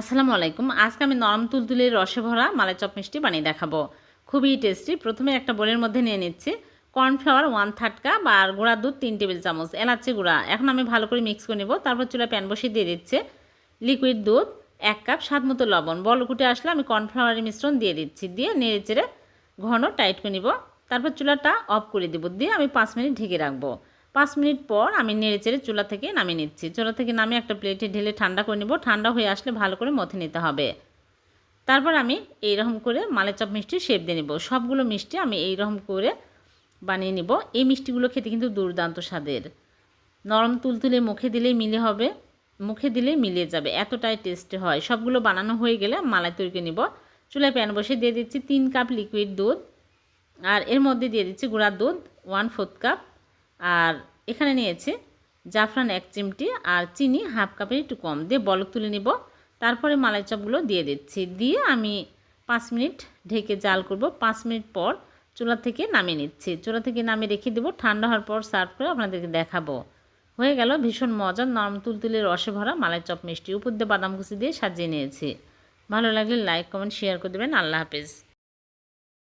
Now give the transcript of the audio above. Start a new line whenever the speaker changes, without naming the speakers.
আসসালামু আলাইকুম। আজকে আমি নরম তুলতুলের রসে ভরা মালাই চপ মিষ্টি বানিয়ে দেখাবো। খুবই টেস্টি প্রথমে একটা বোলের মধ্যে নিয়ে নিচ্ছি। কর্নফ্লাওয়ার ওয়ান থার্ড কাপ আর গুঁড়া দুধ তিন টেবিল চামচ, এলাচি গুঁড়া। এখন আমি ভালো করে মিক্স করে নেব। তারপর চুলা প্যান বসিয়ে দিয়ে দিচ্ছে লিকুইড দুধ, এক কাপ স্বাদ মতো লবণ। বলকুটে আসলে আমি কর্নফ্লাওয়ারের মিশ্রণ দিয়ে দিচ্ছি। দিয়ে নেড়ে চেড়ে ঘন টাইট করে নিব। তারপর চুলাটা অফ করে দেবো। দিয়ে আমি পাঁচ মিনিট ঢেকে রাখব। পাঁচ মিনিট পর আমি নেড়ে চেড়ে চুলা থেকে নামিয়ে নিচ্ছি। চুলা থেকে নামিয়ে একটা প্লেটে ঢেলে ঠান্ডা করে নেব। ঠান্ডা হয়ে আসলে ভালো করে মথে নিতে হবে। তারপর আমি এইরকম করে মালে চপ মিষ্টি শেপ দিয়ে নেব। সবগুলো মিষ্টি আমি এইরকম করে বানিয়ে নিব। এই মিষ্টিগুলো খেতে কিন্তু দুর্দান্ত স্বাদের। নরম তুলতুলে মুখে দিলেই মিলে হবে। মুখে দিলেই মিলিয়ে যাবে। এতটাই টেস্টি হয়। সবগুলো বানানো হয়ে গেলে মালাই তৈরি নিব। চুলায় প্যান বসে দিয়ে দিচ্ছি তিন কাপ লিকুইড দুধ। আর এর মধ্যে দিয়ে দিচ্ছি গুঁড়ার দুধ ওয়ান ফোর্থ কাপ আর এখানে নিয়েছি জাফরান এক চিমটি আর চিনি হাফ কাপের একটু কম। দিয়ে বলক তুলে নিব। তারপরে মালাই চপগুলো দিয়ে দিচ্ছি। দিয়ে আমি পাঁচ মিনিট ঢেকে জাল করব। পাঁচ মিনিট পর চুলা থেকে নামিয়ে নিচ্ছি। চুলা থেকে নামিয়ে রেখে দেবো। ঠান্ডা হওয়ার পর সার্ভ করে আপনাদেরকে দেখাবো। হয়ে গেল ভীষণ মজার নরম তুলতুলে রসে ভরা মালাই চপ মিষ্টি। উপর দিয়ে বাদাম কুচি দিয়ে সাজিয়ে নিয়েছি। ভালো লাগলে লাইক, কমেন্ট, শেয়ার করে দেবেন। আল্লাহ হাফেজ।